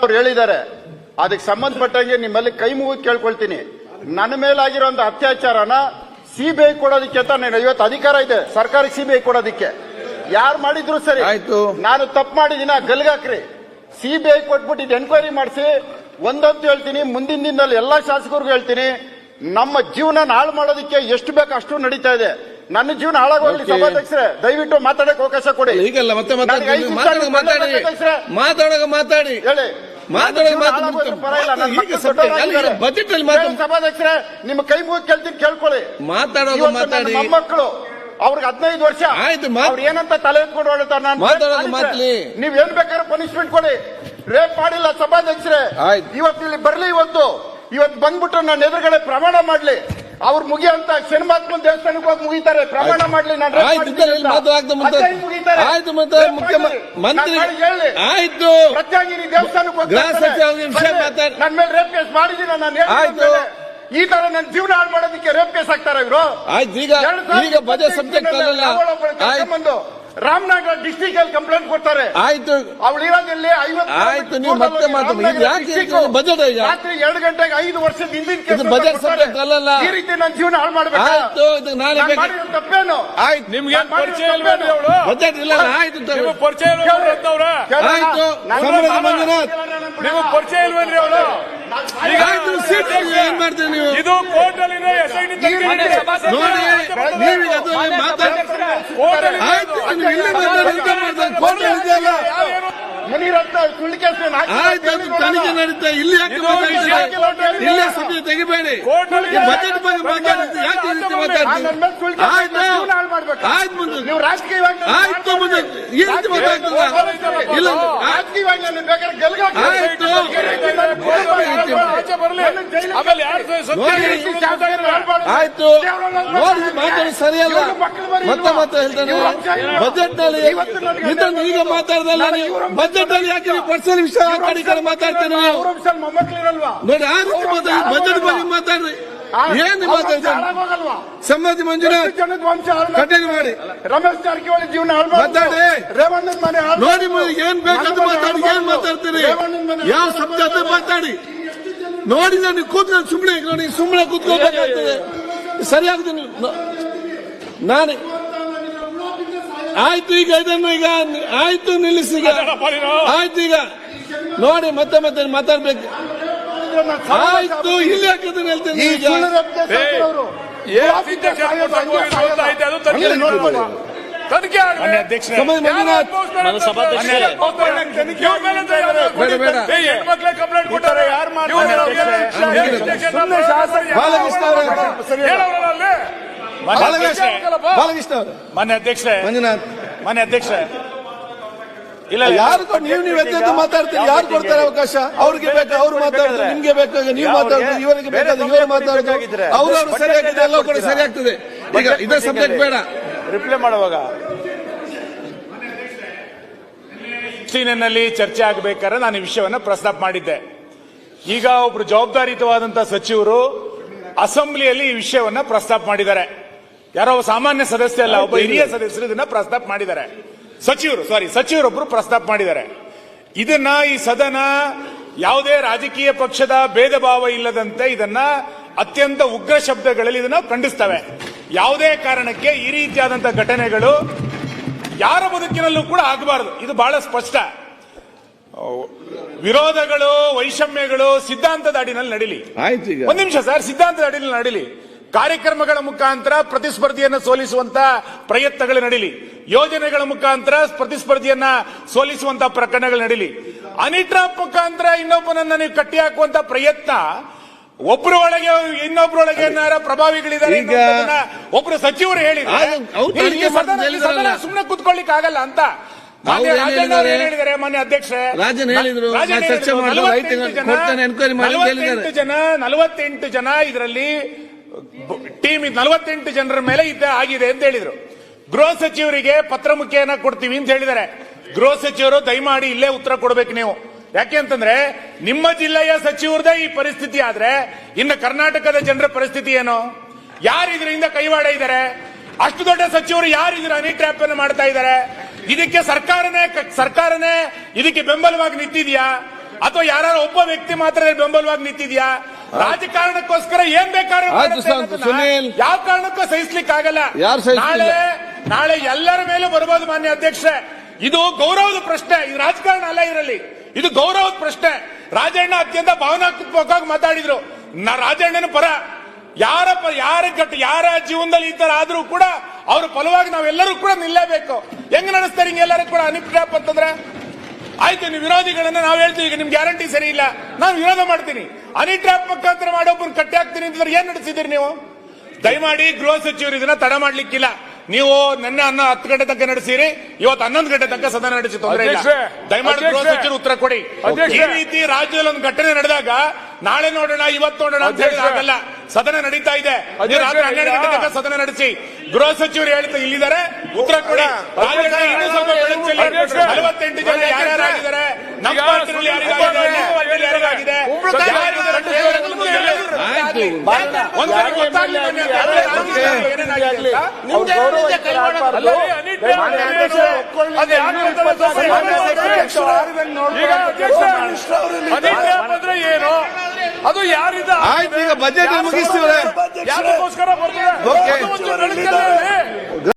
ಅವ್ರು ಹೇಳಿದ್ದಾರೆ. ಅದಕ್ಕೆ ಸಂಬಂಧಪಟ್ಟಂಗೆ ನಿಮ್ಮಲ್ಲಿ ಕೈ ಮುಗಿ ಕೇಳ್ಕೊಳ್ತೀನಿ. ನನ್ನ ಮೇಲಾಗಿರೋ ಒಂದು ಅತ್ಯಾಚಾರನ ಸಿಬಿಐ ಕೊಡೋದಕ್ಕೆ ಅಂತ ನಾನು ಇವತ್ತು ಅಧಿಕಾರ ಇದೆ. ಸರ್ಕಾರಕ್ಕೆ ಸಿಬಿಐ ಕೊಡೋದಕ್ಕೆ. ಯಾರು ಮಾಡಿದ್ರು ಸರಿ? ಆಯ್ತು. ನಾನು ತಪ್ಪು ಮಾಡಿದಿನ? ಗಲ್ಗಾಕ್ರಿ. ಸಿಬಿಐ ಕೊಟ್ಬಿಟ್ಟು ಇದು ಎನ್ಕ್ವೈರಿ ಮಾಡಿಸಿ. ಒಂದೊಂದು ಹೇಳ್ತೀನಿ ಮುಂದಿನ ದಿನದಲ್ಲಿ ಎಲ್ಲಾ ಶಾಸಕರಿಗೂ ಹೇಳ್ತೀನಿ ನಮ್ಮ ಜೀವನ ಹಾಳು ಮಾಡೋದಕ್ಕೆ ಎಷ್ಟು ಬೇಕು ಅಷ್ಟು ನಡೀತಾ ಇದೆ. ನನ್ನ ಜೀವನ ಹಾಳಾಗೋಗ್ಲಿ. ಸಭಾಧ್ಯಕ್ಷರೇ. ದಯವಿಟ್ಟು ಮಾತಾಡಕ್ಕೆ ಅವಕಾಶ ಕೊಡಿ. ಈಗಲ್ಲ ಮತ್ತೆ ಮಾತಾಡಿ. ಮಾತಾಡಿ. ಹೇಳಿ. ಬಜೆಟ್ ಸಭಾಧ್ಯಕ್ಷರೇ ನಿಮ್ಮ ಕೈ ಮುಗಿ ಕೇಳ್ತೀನಿ ಕೇಳ್ಕೊಳ್ಳಿ. ಮಾತಾಡೋದು ಮಾತಾಡಿ. ಮಕ್ಕಳು ಅವ್ರಿಗೆ ಹದಿನೈದು ವರ್ಷ. ಆಯ್ತು, ಅವ್ರು ಏನಂತ ತಲೆ ಎತ್ಕೊಂಡು ಹೊರಡ್ತಾರೆ ನಾನು ನೀವ್ ಏನ್ ಬೇಕಾದ್ರೆ ಪನಿಷ್ಮೆಂಟ್ ಕೊಡಿ. ರೇಪ್ ಮಾಡಿಲ್ಲ ಸಭಾಧ್ಯಕ್ಷರೇ. ಇವತ್ತು ಇಲ್ಲಿ ಬರ್ಲಿ ಇವತ್ತು. ಇವತ್ತು ಬಂದ್ಬಿಟ್ಟು ನನ್ನ ಎದುರುಗಡೆ ಪ್ರಮಾಣ ಮಾಡ್ಲಿ. ಅವ್ರು ಮುಗಿಯಂತ ಶನಿಮಾತ್ಮನ್ ದೇವಸ್ಥಾನಕ್ಕೆ ಹೋಗಿ ಮುಗಿತಾರೆ ಪ್ರಮಾಣ ಮಾಡ್ಲಿ ನಾನು ಆಯ್ತು ಮತ್ತೆ ಮುಖ್ಯಮಂತ್ರಿ. ಆಯ್ತು ಪ್ರತ್ಯೇಕಿನಿ ದೇವಸ್ಥಾನಕ್ಕೆ. ಮಾತಾಡಿ. ನನ್ ಮೇಲೆ ರೇಪ್ ಕೇಸ್ ಮಾಡಿದೀನಿ ನಾನು ಆಯ್ತು. ಈ ತರ ನನ್ನ ಜೀವನ ಹಾಳು ಮಾಡೋದಕ್ಕೆ ರೇಪ್ ಕೇಸ್ ಹಾಕ್ತಾರೆ ಇವರು ಆಯ್ತು ಈಗ ಈಗ ಬಜೆಟ್ ಸಬ್ಜೆಕ್ಟ್ ಬಂದು ಆಯ್ತು ರಾಮನಗರ ಡಿಸ್ಟಿಕ್ ಅಲ್ಲಿ ಕಂಪ್ಲೇಂಟ್ ಕೊಡ್ತಾರೆ. ಆಯ್ತು. ಅವಳು ಇರೋದಲ್ಲಿ ಐವತ್ತು ಆಯ್ತು, ನೀವು ಮತ್ತೆ ಮಾತಾಡಿ. ಇದು ಯಾಕೆ ಈಗ? ರಾತ್ರಿ ಎರಡು ಗಂಟೆಗೆ ಐದು ವರ್ಷದ ಹಿಂದಿನ ಇದು ಬಜೆಟ್ subject ಅಲ್ಲಲ್ಲ. ಈ ರೀತಿ ನನ್ನ ಜೀವನ ಹಾಳು ಮಾಡಬೇಕು? ಆಯ್ತು ಇದು ನಾಳೆ ಬೇಕು. ತಪ್ಪೇನು? ಆಯ್ತು. ನಿಮ್ಗೆ ನಾನ್ ಪರಿಚಯ ಬಜೆಟ್ ಇಲ್ಲ ಆಯ್ತು ಪರಿಚಯ. ಆಯ್ತು. ನಾನು ನಾನು ಮಂಜುನಾಥ್. ನಿಮಗೆ ಪರಿಚಯ ಇಲ್ವೇನ್ರಿ ಅವಳು ಈಗ ಆಯ್ತು ಸೀಟ್ ಏನ್ ಮಾಡ್ತೀರಿ ನೀವು? ಇದು ಕೋರ್ಟ್ ಅಲ್ಲಿ ಎಸ್ಐಟಿ ನೋಡಿ ನೀವೀಗ ಅದು ಮಾತಾಡಿ ಆಯ್ತು ತನಿಖೆ ನಡೀತಾ ಇಲ್ಲಿ ಯಾಕೆ ಮಾತಾಡ್ತೀರಿ ಇಲ್ಲೇ ಸುದ್ದಿ ತೆಗಿಬೇಡಿ ಈ ಬಜೆಟ್ ಬಗ್ಗೆ ಮಾತಾಡ್ತೀರಿ ಯಾಕೆ ರೀತಿ ಮಾತಾಡ್ತೀರಿ ಆಯ್ತು ಆಯ್ತು ಮುಂದೆ ನೀವು ರಾಜಕೀಯವಾಗಿ ಆಯ್ತು ಮುಂದೆ ಈ ರೀತಿ ಮಾತಾಡ್ತೀರ ಇಲ್ಲ ರಾಜಕೀಯವಾಗಿ. ಆಯ್ತು. ಆಯ್ತು. ನೋಡಿ ಮಾತಾಡಿ ಸರಿಯಲ್ಲ. ಮತ್ತೆ ಮತ್ತೆ ಹೇಳ್ತಾನೆ. ಬಜೆಟ್ನಲ್ಲಿ ಇದನ್ನು ಈಗ ಮಾತಾಡ್ದಲ್ಲ ನೀವು. ಬಜೆಟ್ನಲ್ಲಿ ಯಾಕೆ ನೀವು ಪರ್ಸನಲ್ ವಿಷಯ ಕಡೆ ಮಾತಾಡ್ತೇನೆ ನೋಡಿ ಆ ರೀತಿ ಮಾತಾಡಿ ಬಜೆಟ್ ಬಗ್ಗೆ ಮಾತಾಡ್ರಿ. ಏನು ಮಾತಾಡ್ತಾರೆ? ಸಮಾಧಿ ಮಂಜುನಾಥ್ ಮಾಡಿ. ರಮೇಶ್ ಜಾರಕಿಹೊಳಿ ಜೀವನ ಮಾತಾಡಿ. ರೇವಣ್ಣನ ಮನೆ ಹಾಳು ನೋಡಿ ಏನ್ ಬೇಕಂತ ಮಾತಾಡಿ ಏನ್ ಮಾತಾಡ್ತೀರಿ? ರೇವಣ್ಣನ ಮನೆ ಯಾವ ಸಬ್ಜೆಕ್ಟ್ ಶಬ್ದ ಮಾತಾಡಿ. ನೋಡಿ ನಾನು ಕೂತ್ಕೊಂಡು ಸುಮ್ಮನೆ ನೋಡಿ ಸುಮ್ಮನೆ ಕೂತ್ಕೋಬೇಕಾಗ್ತದೆ ಸರಿಯಾಗುತ್ತೆ ನಾನೇ. ನಾನು. ಆಯ್ತು ಈಗ ಇದನ್ನು ಈಗ ಆಯ್ತು ನಿಲ್ಲಿಸಿ ಈಗ. ಆಯ್ತು ಈಗ. ನೋಡಿ ಮತ್ತೆ ಮತ್ತೆ ಮಾತಾಡ್ಬೇಕು. ಆಯ್ತು ಇಲ್ಲಿ ಹಾಕಿದ್ರೆ ಹೇಳ್ತೇನೆ ಈ ಈಗ. ಬೇಡ, ಬೇಡ. ಹೆಣ್ಮಕ್ಳೇ ಕಂಪ್ಲೇಂಟ್ ಕೊಟ್ಟಾರೆ. ಮಾನ್ಯ ಅಧ್ಯಕ್ಷರೇ. ಮಂಜುನಾಥ್. ಮಾನ್ಯ ಅಧ್ಯಕ್ಷರೇ. ಇಲ್ಲ. ಯಾರು ನೀವು ನೀವು ಎದ್ದೆದ್ದು ಮಾತಾಡ್ತೀರಿ. ಯಾರು ಕೊಡ್ತಾರೆ ಅವಕಾಶ? ಅವ್ರಿಗೆ ಬೇಕು ಅವ್ರು ಮಾತಾಡಿದ್ರೆ ನಿಮ್ಗೆ ಬೇಕಾಗ ನೀವು ಮಾತಾಡ್ತೀರಿ. ಇವರಿಗೆ ಬೇಕಾದ ಇವರು ಮಾತಾಡ್ತಾರೆ. ಅವ್ರವ್ರು ಸರಿಯಾಗಿದೆ ಎಲ್ಲ ಕೂಡ ಸರಿಯಾಗ್ತದೆ. ಈಗ ಇದೇ ಸಬ್ಜೆಕ್ಟ್ ಬೇಡ. ರಿಪ್ಲೈ ಮಾಡುವಾಗ. ಚೀನಿನಲ್ಲಿ ಚರ್ಚೆ ಆಗಬೇಕಾದ್ರೆ ನಾನು ಈ ವಿಷಯವನ್ನ ಪ್ರಸ್ತಾಪ ಮಾಡಿದ್ದೆ. ಈಗ ಒಬ್ರು ಜವಾಬ್ದಾರಿಯುತವಾದಂತಹ ಸಚಿವರು ಅಸೆಂಬ್ಲಿಯಲ್ಲಿ ಈ ವಿಷಯವನ್ನ ಪ್ರಸ್ತಾಪ ಮಾಡಿದ್ದಾರೆ. ಯಾರೋ ಸಾಮಾನ್ಯ ಸದಸ್ಯ ಅಲ್ಲ ಒಬ್ಬ ಹಿರಿಯ ಸದಸ್ಯರು ಇದನ್ನ ಪ್ರಸ್ತಾಪ ಮಾಡಿದ್ದಾರೆ. ಸಚಿವರು ಸಾರಿ ಸಚಿವರೊಬ್ಬರು ಪ್ರಸ್ತಾಪ ಮಾಡಿದ್ದಾರೆ. ಇದನ್ನ ಈ ಸದನ ಯಾವುದೇ ರಾಜಕೀಯ ಪಕ್ಷದ ಭೇದ ಭಾವ ಇಲ್ಲದಂತೆ ಇದನ್ನ ಅತ್ಯಂತ ಉಗ್ರ ಶಬ್ದಗಳಲ್ಲಿ ಇದನ್ನ ಖಂಡಿಸ್ತವೆ. ಯಾವುದೇ ಕಾರಣಕ್ಕೆ ಈ ರೀತಿಯಾದಂತಹ ಘಟನೆಗಳು ಯಾರ ಬದುಕಿನಲ್ಲೂ ಕೂಡ ಆಗಬಾರದು. ಇದು ಬಹಳ ಸ್ಪಷ್ಟ. ವಿರೋಧಗಳು ವೈಷಮ್ಯಗಳು ಸಿದ್ಧಾಂತದ ಅಡಿನಲ್ಲಿ ನಡೀಲಿ. ಆಯ್ತು ಈಗ. ಒಂದ್ ನಿಮಿಷ ಸರ್ ಸಿದ್ಧಾಂತದ ಅಡಿನಲ್ಲಿ ನಡೀಲಿ. ಕಾರ್ಯಕ್ರಮಗಳ ಮುಖಾಂತರ ಪ್ರತಿಸ್ಪರ್ಧಿಯನ್ನು ಸೋಲಿಸುವಂತ ಪ್ರಯತ್ನಗಳು ನಡೀಲಿ. ಯೋಜನೆಗಳ ಮುಖಾಂತರ ಪ್ರತಿಸ್ಪರ್ಧಿಯನ್ನ ಸೋಲಿಸುವಂತ ಪ್ರಕರಣಗಳು ನಡೀಲಿ. ಅನಿಟ್ರಾಪ್ ಮುಖಾಂತರ ಇನ್ನೊಬ್ಬನನ್ನ ನೀವು ಕಟ್ಟಿ ಹಾಕುವಂತ ಪ್ರಯತ್ನ ಒಬ್ಬರ ಒಳಗೆ ಇನ್ನೊಬ್ಬರೊಳಗೆ ಒಳಗೆ ಪ್ರಭಾವಿಗಳಿದ್ದಾರೆ ಒಬ್ರು ಸಚಿವರು ಹೇಳಿದ್ರೆ ಸುಮ್ಮನೆ ಅವ್ರು ನೀವು ಈ ತನಿಖೆ ಸದನ- ಮಾಡ್ತಾರೆ ಈ ಸದನ ಹೇಳಿದ್ರಲ್ಲ. ಸುಮ್ನೆ ಕುತ್ಕೊಳ್ಳಿಕ್ ಆಗಲ್ಲ ಅಂತ. ಹೇಳಿದ್ದಾರೆ? ಮಾನ್ಯ ಅಧ್ಯಕ್ಷರೇ? ರಾಜನ್ ಹೇಳಿದ್ರು, ಚರ್ಚೆ ಜನ- ಮಾಡಿ ಹೇಳಿದ್ದಾರೆ. ನಲವತ್ತೆಂಟು ಜನ ನಲವತ್ತೆಂಟು ಜನ ಇದರಲ್ಲಿ ಟೀಮ್ ನಲವತ್ತೆಂಟು ಜನರ ಮೇಲೆ ಇದ್ದ ಆಗಿದೆ ಅಂತ ಹೇಳಿದ್ರು. ಗೃಹ ಸಚಿವರಿಗೆ ಪತ್ರ ಮುಖೇನ ಕೊಡ್ತೀವಿ ಅಂತ ಹೇಳಿದ್ದಾರೆ. ಗೃಹ ಸಚಿವರು ದಯಮಾಡಿ ಇಲ್ಲೇ ಉತ್ತರ ಕೊಡ್ಬೇಕು ನೀವು. ಯಾಕೆ ಅಂತಂದ್ರೆ ನಿಮ್ಮ ಜಿಲ್ಲೆಯ ಸಚಿವರದೇ ಈ ಪರಿಸ್ಥಿತಿ ಆದ್ರೆ ಇನ್ನು ಕರ್ನಾಟಕದ ಜನರ ಪರಿಸ್ಥಿತಿ ಏನು? ಯಾರು ಇದರಿಂದ ಕೈವಾಡ ಇದ್ದಾರೆ? ಅಷ್ಟು ದೊಡ್ಡ ಸಚಿವರು ಯಾರು ಇದರ ಅನಿಟ್ರಾಪ್ ಟ್ರ್ಯಾಪ್ ಮಾಡ್ತಾ ಇದ್ದಾರೆ? ಇದಕ್ಕೆ ಸರ್ಕಾರನೇ ಸರ್ಕಾರನೇ ಇದಕ್ಕೆ ಬೆಂಬಲವಾಗಿ ನಿಂತಿದ್ಯಾ? ಅಥವಾ ಯಾರು ಒಬ್ಬ ವ್ಯಕ್ತಿ ಮಾತ್ರ ಬೆಂಬಲವಾಗಿ ನಿಂತಿದ್ಯಾ? ರಾಜಕಾರಣಕ್ಕೋಸ್ಕರ ಏನ್ ಬೇಕಾದ್ರೂ. ಯಾವ ಕಾರಣಕ್ಕೂ ಸಹಿಸ್ಲಿಕ್ಕೆ ಆಗಲ್ಲ ನಾಳೆ ನಾಳೆ ಎಲ್ಲರ ಮೇಲೂ ಬರ್ಬೋದು ಮಾನ್ಯ ಅಧ್ಯಕ್ಷ ಇದು ಗೌರವದ ಪ್ರಶ್ನೆ. ಇದು ರಾಜಕಾರಣ ಅಲ್ಲ ಇರಲಿ ಇದು ಗೌರವದ ಪ್ರಶ್ನೆ. ರಾಜಣ್ಣ ಅತ್ಯಂತ ಭಾವನಾತ್ಮಕವಾಗಿ ಮಾತಾಡಿದ್ರು. ನಾ ರಾಜಣ್ಣನ ಪರ ಯಾರ ಯಾರ ಘಟ್ಟ ಯಾರ ಜೀವನದಲ್ಲಿ ಈ ತರ ಆದ್ರೂ ಕೂಡ ಅವ್ರ ಫಲವಾಗಿ ನಾವೆಲ್ಲರೂ ಕೂಡ ನಿಲ್ಲಬೇಕು. ಹೆಂಗ್ ನಡೆಸ್ತಾರೆ ಹಿಂಗೆಲ್ಲರೂ ಕೂಡ ಅನಿಪ್ರಾಪ್ ಅಂತಂದ್ರೆ ಆಯ್ತು ನೀವು ವಿರೋಧಿಗಳನ್ನ ನಾವು ಹೇಳ್ತೀವಿ ಈಗ ನಿಮ್ ಗ್ಯಾರಂಟಿ ಸರಿ ಇಲ್ಲ. ನಾನು ವಿರೋಧ ಮಾಡ್ತೀನಿ. ಅನಿ ಟ್ರ್ಯಾಪ್ ಮುಖಾಂತರ ಮಾಡೋಬ್ಬರು ಕಟ್ಟಿ ಹಾಕ್ತೀನಿ ಅಂತಂದ್ರೆ ಏನ್ ನಡೆಸಿದಿರಿ ನೀವು? ದಯಮಾಡಿ ಗೃಹ ಸಚಿವರು ಇದನ್ನ ತಡ ಮಾಡ್ಲಿಕ್ಕಿಲ್ಲ. ನೀವು ನಿನ್ನೆ ಅನ್ನ ಹತ್ತು ಗಂಟೆ ತನಕ ನಡೆಸಿರಿ ಇವತ್ತು ಹನ್ನೊಂದು ಗಂಟೆ ತನಕ ಸದನ ನಡೆಸಿ ತೊಂದರೆ ಇಲ್ಲ. ದಯಮಾಡಿ ಗೃಹ. ಸಚಿವರು ಉತ್ತರ ಕೊಡಿ. ಈ ರೀತಿ ರಾಜ್ಯದಲ್ಲಿ ಒಂದು ಘಟನೆ ನಡೆದಾಗ ನಾಳೆ ನೋಡೋಣ ಇವತ್ತು ನೋಡೋಣ ಅಂತ ಹೇಳಿ. ಆಗಲ್ಲ. ಸದನ ನಡೀತಾ ಇದೆ ರಾತ್ರಿ ಹನ್ನೆರಡು ಗಂಟೆ ತನಕ ಸದನ ನಡೆಸಿ ಗೃಹ ಸಚಿವರು ಹೇಳ್ತಾ ಇಲ್ಲಿದ್ದಾರೆ ಉತ್ತರ ಕೊಡಿ ರಾಜ್ಯದ ಇನ್ನೂ ಸ್ವಲ್ಪ ಬೆಳಕು ಚೆಲ್ಲಿ. ಅಧ್ಯಕ್ಷೆ. ನಲವತ್ತೆಂಟು ಜನ ಯಾರ್ಯಾರಾಗಿದ್ದಾರೆ ನಮ್ಮ ಪಾರ್ಟಿನಲ್ಲಿ ಯಾರಿಗಾಗಿದೆ ಒಂದ್ಸರಿ ಗೊತ್ತಾಗ್ಲಿ ಏನು? ಅದು ಯಾರಿದ ಆಯ್ತು ಈಗ ಬಜೆಟ್ ಮುಗಿಸ್ತೀವ್ರೆ ಯಾರಿಗೋಸ್ಕರ ಬರ್ತದೆ?